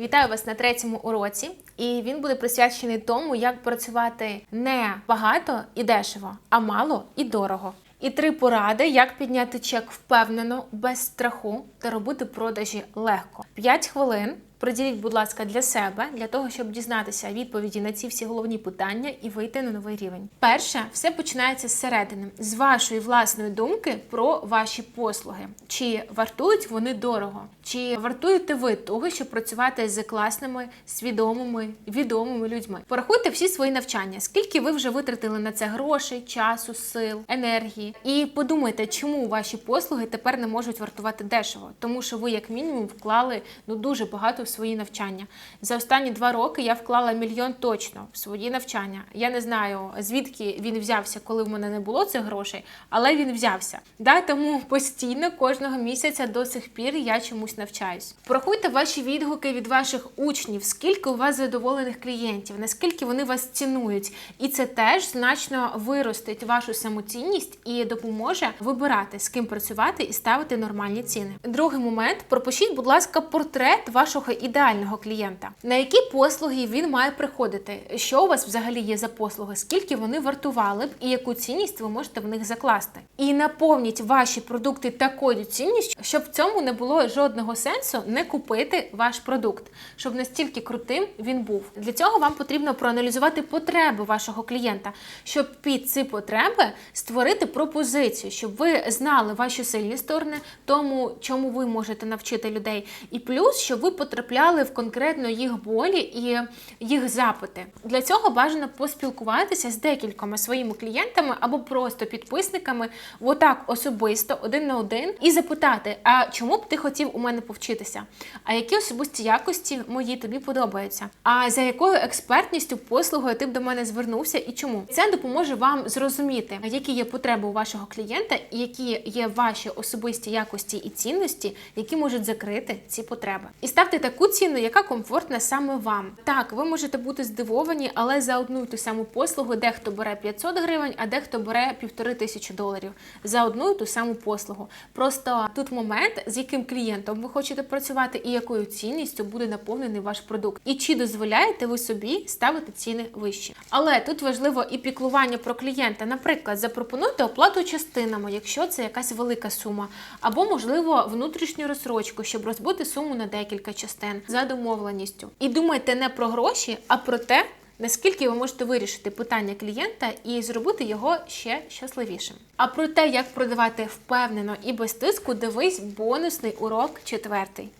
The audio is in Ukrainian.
Вітаю вас на третьому уроці, і він буде присвячений тому, як працювати не багато і дешево, а мало і дорого. І три поради, як підняти чек впевнено, без страху та робити продажі легко. П'ять хвилин. Приділіть, будь ласка, для себе, для того, щоб дізнатися відповіді на ці всі головні питання і вийти на новий рівень. Перше, все починається зсередини, з вашої власної думки про ваші послуги. Чи вартують вони дорого? Чи вартуєте ви того, щоб працювати з класними, свідомими, відомими людьми? Порахуйте всі свої навчання, скільки ви вже витратили на це грошей, часу, сил, енергії, і подумайте, чому ваші послуги тепер не можуть вартувати дешево, тому що ви, як мінімум, вклали ну дуже багато в свої навчання. За останні два роки я вклала мільйон точно в свої навчання. Я не знаю звідки він взявся, коли в мене не було цих грошей, але він взявся. Да, тому постійно кожного місяця до сих пір я чомусь навчаюсь. Порахуйте ваші відгуки від ваших учнів, скільки у вас задоволених клієнтів, наскільки вони вас цінують, і це теж значно виростить вашу самоцінність і допоможе вибирати з ким працювати і ставити нормальні ціни. Другий момент пропишіть, будь ласка, портрет вашого ідеального клієнта. На які послуги він має приходити? Що у вас взагалі є за послуги? Скільки вони вартували б і яку цінність ви можете в них закласти? І наповніть ваші продукти такою цінністю, щоб в цьому не було жодного сенсу не купити ваш продукт, щоб настільки крутим він був. Для цього вам потрібно проаналізувати потреби вашого клієнта, щоб під ці потреби створити пропозицію, щоб ви знали ваші сильні сторони, тому чому ви можете навчити людей, і плюс, щоб ви потрапляли в конкретно їх болі і їх запити. Для цього бажано поспілкуватися з декількома своїми клієнтами або просто підписниками, отак особисто, один на один, і запитати: а чому б ти хотів у мене повчитися? А які особисті якості мої тобі подобаються? А за якою експертністю послугою ти б до мене звернувся і чому? Це допоможе вам зрозуміти, які є потреби у вашого клієнта, і які є ваші особисті якості і цінності, які можуть закрити ці потреби. І ставте таку ціну, яка комфортна саме вам. Так, ви можете бути здивовані, але за одну і ту саму послугу дехто бере 500 гривень, а дехто бере півтори тисячі доларів за одну ту саму послугу. Просто тут момент, з яким клієнтом ви хочете працювати, і якою цінністю буде наповнений ваш продукт, і чи дозволяєте ви собі ставити ціни вищі. Але тут важливо і піклування про клієнта. Наприклад, запропонуйте оплату частинами, якщо це якась велика сума, або можливо внутрішню розсрочку, щоб розбити суму на декілька частин за домовленістю. І думайте не про гроші, а про те. Наскільки ви можете вирішити питання клієнта і зробити його ще щасливішим? А про те, як продавати впевнено і без тиску, дивись бонусний урок четвертий.